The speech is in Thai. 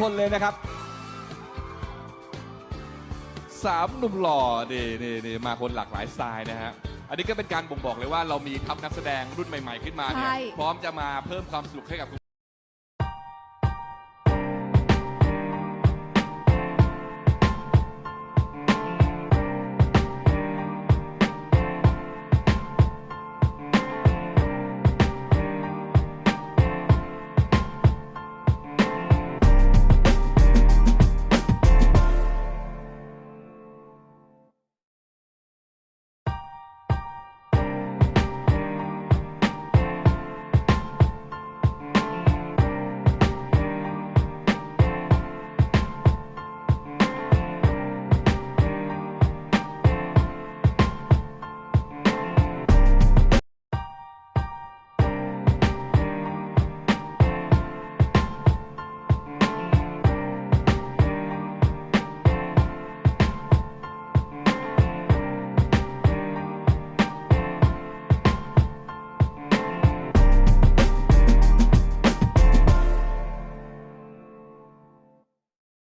คนเลยนะครับสามหนุ่มหล่อนี่นี่นี่มาคนหลากหลายสไตล์นะฮะอันนี้ก็เป็นการบ่งบอกเลยว่าเรามีทัพนักแสดงรุ่นใหม่ ๆ ขึ้นมาเนี่ยใช่ พร้อมจะมาเพิ่มความสนุกให้กับคุณ